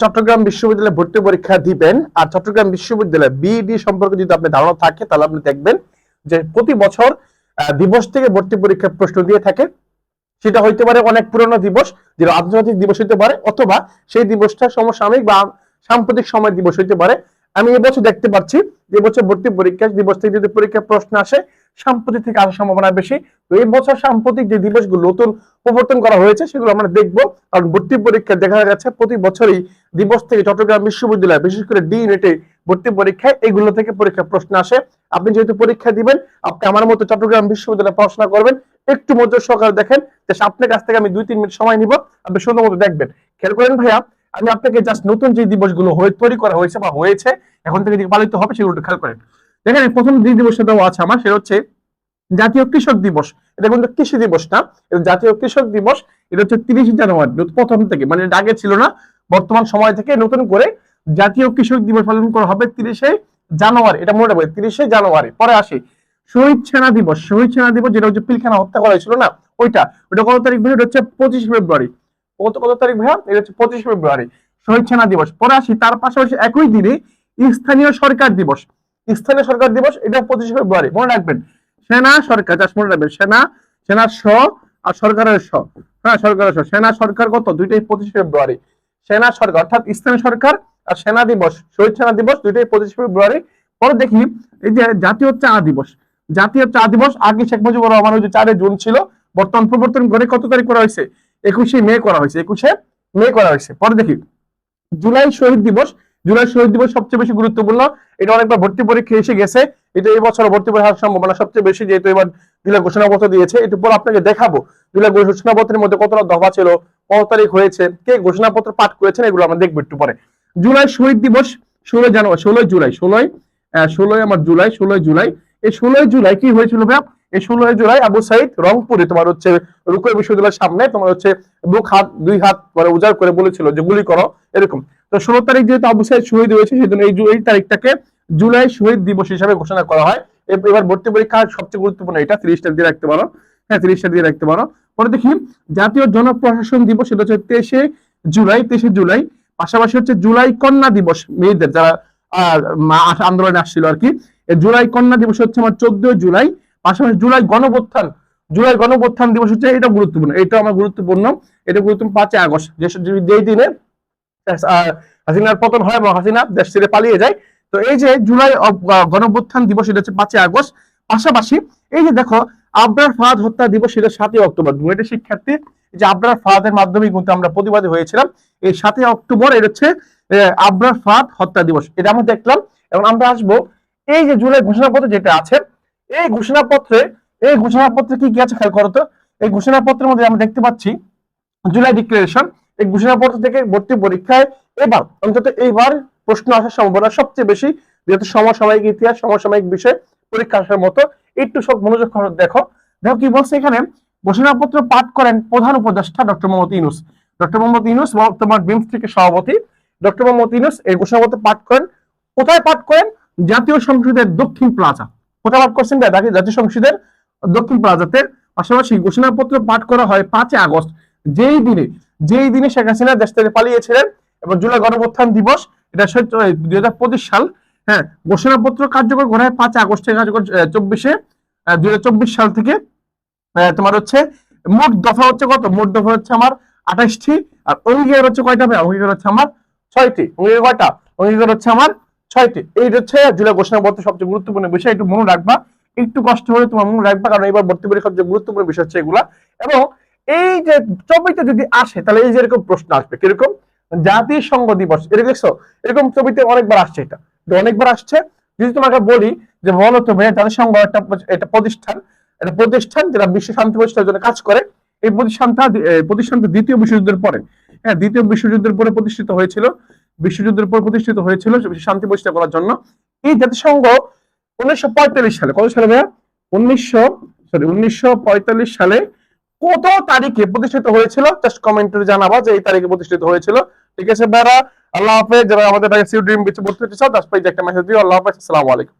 চট্টগ্রাম বিশ্ববিদ্যালয়ে ভর্তি পরীক্ষা দিবেন আর চট্টগ্রাম বিশ্ববিদ্যালয়ে বিইডি সম্পর্কে যদি আপনি ধারণা থাকে, তাহলে আপনি দেখবেন যে প্রতি বছর দিবস থেকে ভর্তি পরীক্ষার প্রশ্ন দিয়ে থাকে। সেটা হইতে পারে অনেক পুরনো দিবস, যেটা আন্তর্জাতিক দিবস হইতে পারে, অথবা সেই দিবসটা সমসাময়িক বা সাম্প্রতিক সময় দিবস হইতে পারে। আমি এবছর দেখতে পাচ্ছি যে এবছর ভর্তি পরীক্ষা দিবস থেকে যদি পরীক্ষার প্রশ্ন আসে, সাম্প্রতিক থেকে আসার সম্ভাবনা বেশি। তো এই বছর সাম্প্রতিক যে দিবসগুলো, নতুন প্রবর্তন করা হয়েছে, সেগুলো আমরা দেখব। কারণ ভর্তি পরীক্ষা দেখা যাচ্ছে প্রতি বছরই দিবস থেকে চট্টগ্রাম বিশ্ববিদ্যালয়, বিশেষ করে ডি ইউনিটে ভর্তি পরীক্ষায় এগুলো থেকে পরীক্ষা প্রশ্ন আসে। আপনি যেহেতু পরীক্ষা দিবেন, আপনি আমার মতো চট্টগ্রাম বিশ্ববিদ্যালয়ে পড়াশোনা করবেন, একটু মনোযোগ সহকারে দেখেন। আপনার কাছ থেকে আমি দুই তিন মিনিট সময় নিব, আপনি সুন্দর মতো দেখবেন। খেয়াল করেন ভাইয়া আমি আপনাকে জাস্ট নতুন যে দিবসগুলো হয়ে তৈরি করা হয়েছে বা হয়েছে, এখন থেকে পালিত হবে সেগুলো খেয়াল করেন। দেখেন প্রথম যে দিবসটা দেওয়া আছে আমার, সেটা হচ্ছে জাতীয় কৃষক দিবস। এটা কিন্তু কৃষি দিবস না জাতীয় কৃষক দিবস। এটা হচ্ছে তিরিশে জানুয়ারি প্রথম থেকে মানে আগে ছিল না, বর্তমান সময় থেকে নতুন করে জাতীয় কৃষক দিবস পালন করা হবে তিরিশে জানুয়ারি। এটা মনে রাখবে তিরিশে জানুয়ারি। পরে আসি, শহীদ সেনা দিবস। শহীদ সেনা দিবস, যেটা হচ্ছে পিলখানা হত্যা করা হয়েছিল না, ওইটা ওটা কত তারিখ হচ্ছে পঁচিশ ফেব্রুয়ারি। কত কত তারিখ ভাইয়া? এটা হচ্ছে পঁচিশ ফেব্রুয়ারি, শহীদ সেনা দিবস। পরে আসি, তার পাশাপাশি একই দিনে স্থানীয় সরকার দিবস। স্থানীয় সরকার দিবস এটা পঁচিশে ফেব্রুয়ারি, মনে রাখবেন। সেনা সরকার, জাস্ট মনে রাখবেন, সেনা সেনার স আর সরকারের স হ্যাঁ সরকারের স সেনা সরকার কত? দুইটাই পঁচিশে ফেব্রুয়ারি। সেনা সরকার, অর্থাৎ স্থানীয় সরকার আর সেনা দিবস, শহীদ সেনা দিবস, দুইটাই পঁচিশে ফেব্রুয়ারি। পরে দেখি, এই যে জাতীয় চা দিবস। জাতীয় চা দিবস, আগে শেখ মুজিবুর রহমান ওই যে চারে জুন ছিল, বর্তমান প্রবর্তন করে কত তারিখ করা হয়েছে? একুশে মে করা হয়েছে, একুশে মে করা হয়েছে। পরে দেখি, জুলাই শহীদ দিবস, জুলাই শহীদ দিবস সবচেয়ে বেশি গুরুত্বপূর্ণ। এটা অনেকবার ভর্তি পরীক্ষা এসে গেছে, এটা এই বছর ভর্তি পরীক্ষার সম্ভাবনা সবচেয়ে বেশি, যেহেতু এবার জুলাই ঘোষণাপত্র দিয়েছে। একটু পর আপনাকে দেখাবো, জুলাই ঘোষণাপত্রের মধ্যে কতটা দফা ছিল, কত তারিখ হয়েছে, কে ঘোষণাপত্র পাঠ করেছেন, এগুলো আমরা দেখব একটু পরে। জুলাই শহীদ দিবস ষোলোই জানুয়ারি, ষোলোই জুলাই, ষোলোই ষোলোই আমার জুলাই, ষোলোই জুলাই। এই ষোলোই জুলাই কি হয়েছিল ভাইয়া? এই ষোলোই জুলাই আবু সাইদ রংপুরে তোমার হচ্ছে রুকয় বিশ্ববিদ্যালয়ের সামনে তোমার হচ্ছে বুক হাত, দুই হাত মানে উজাড় করে বলেছিল যে গুলি করো, এরকম। তো ষোলো তারিখ যেহেতু আবু সাইদ শহীদ হয়েছে, সেজন্য এই তারিখটাকে জুলাই শহীদ দিবস হিসাবে ঘোষণা করা হয়। এবার ভর্তি পরীক্ষা সবচেয়ে গুরুত্বপূর্ণ এটা, তিরিশটা দিয়ে রাখতে পারো। হ্যাঁ তিরিশটা দিয়ে রাখতে পারো। পরে দেখি, জাতীয় জনপ্রশাসন দিবস, সেটা হচ্ছে তেইশে জুলাই তেইশে জুলাই। পাশাপাশি হচ্ছে জুলাই কন্যা দিবস মেয়েদের, যারা আন্দোলনে আসছিল আর কি। জুলাই কন্যা দিবস হচ্ছে আমার চোদ্দই জুলাই। পাশাপাশি জুলাই গণপ্রত্থান জুলাই গণপ্রত্থান দিবস হচ্ছে এটা গুরুত্বপূর্ণ, এটা আমার গুরুত্বপূর্ণ, এটা গুরুত্বপূর্ণ পাঁচই আগস্ট যে দিনে হাসিনার পতন হয় এবং হাসিনা দেশ ছেড়ে পালিয়ে যায়। তো এই যে জুলাই অব- দিবস এটা হচ্ছে পাঁচই আগস্ট, পাশাপাশি এই যে দেখো, আবরার ফাহাদ হত্যা দিবস সেটা সাতই অক্টোবর দুইটা শিক্ষার্থী যে আবরার ফাহাদের মাধ্যমে কিন্তু আমরা প্রতিবাদী হয়েছিলাম, এই সাতই অক্টোবর এটা হচ্ছে আবরার ফাহাদ হত্যা দিবস, এটা আমরা দেখলাম, এবং আমরা আসব, এই যে জুলাই ঘোষণাপত্র যেটা আছে এই ঘোষণাপত্রে এই ঘোষণাপত্রে কি কি আছে খেয়াল করো তো? এই ঘোষণাপত্রের মধ্যে আমরা দেখতে পাচ্ছি জুলাই ডিক্লারেশন এই ঘোষণাপত্র থেকে ভর্তি পরীক্ষায় এবার, অন্তত এইবার প্রশ্ন আসার সম্ভাবনা সবচেয়ে বেশি, যেহেতু সমসাময়িক ইতিহাস, সমসাময়িক বিষয়, পরীক্ষা আসার মতো। একটু সব মনোযোগ দেখো। দেখো কি বলছে এখানে? ঘোষণাপত্র পাঠ করেন প্রধান উপদেষ্টা ডক্টর মোহাম্মদ ইউনুস। ডক্টর মোহাম্মদ ইউনুস তোমার বিমস থেকে সভাপতি। ডক্টর মোহাম্মদ ইউনুস এই ঘোষণাপত্র পাঠ করেন। কোথায় পাঠ করেন? জাতীয় সংসদের দক্ষিণ প্লাজা। পাঠ করছেন জাতীয় সংসদের দক্ষিণ প্লাজাতে পাশাপাশি ঘোষণাপত্র পাঠ করা হয় পাঁচই আগস্ট। যেই দিনে যেই দিনে শেখ হাসিনা দেশ থেকে পালিয়েছিলেন এবং জুলাই গণপ্রত্থান দিবস, এটা দুই হাজার পঁচিশ সাল হ্যাঁ ঘোষণাপত্র কার্যকর করা হয় পাঁচ আগস্ট থেকে কার্যকর চব্বিশে দুই চব্বিশ সাল থেকে। তোমার হচ্ছে মোট দফা হচ্ছে কত? মোট দফা হচ্ছে আমার আঠাশটি, আর অঙ্গীকার হচ্ছে কয়টা ভাই? অঙ্গীকার হচ্ছে আমার ছয়টি। অঙ্গীকার কয়টা? অঙ্গীকার হচ্ছে আমার ছয়টি। এই হচ্ছে জুলাই ঘোষণাপত্র সবচেয়ে গুরুত্বপূর্ণ বিষয়। একটু মনে রাখবা, একটু কষ্ট হলে তোমার মনে রাখবা, কারণ এবার ভর্তি পরীক্ষার যে গুরুত্বপূর্ণ বিষয় হচ্ছে এগুলা। এবং এই যে ছবিতে যদি আসে, তাহলে এই যে এরকম প্রশ্ন আসবে, কীরকম? জাতিসংঘ দিবস এরকম দেখছ? এরকম ছবিতে অনেকবার আসছে এটা। এটা অনেকবার আসছে। যদি তোমাকে বলি যে বলো তো ভাইয়া, জাতিসংঘ একটা একটা প্রতিষ্ঠান। একটা প্রতিষ্ঠান যেটা বিশ্ব শান্তি প্রতিষ্ঠার জন্য কাজ করে। এই প্রতিষ্ঠানটা প্রতিষ্ঠানটা দ্বিতীয় বিশ্বযুদ্ধের পরে। হ্যাঁ দ্বিতীয় বিশ্বযুদ্ধের পরে প্রতিষ্ঠিত হয়েছিল। বিশ্বযুদ্ধের পর প্রতিষ্ঠিত হয়েছিল শান্তি প্রতিষ্ঠা করার জন্য। এই জাতিসংঘ উনিশশো পঁয়তাল্লিশ সালে, কত সালে ভাইয়া? উনিশশো সরি উনিশশো পঁয়তাল্লিশ সালে কত তারিখে প্রতিষ্ঠিত হয়েছিল? জাস্ট কমেন্টে জানাবা যে এই তারিখে প্রতিষ্ঠিত হয়েছিল। ঠিক আছে ভাইরা? আল্লাহ হাফেজ। যারা আমাদের ড্রিম বিচে একটা মেসেজ দিও। আল্লাহ হাফেজ। আসসালামু আলাইকুম।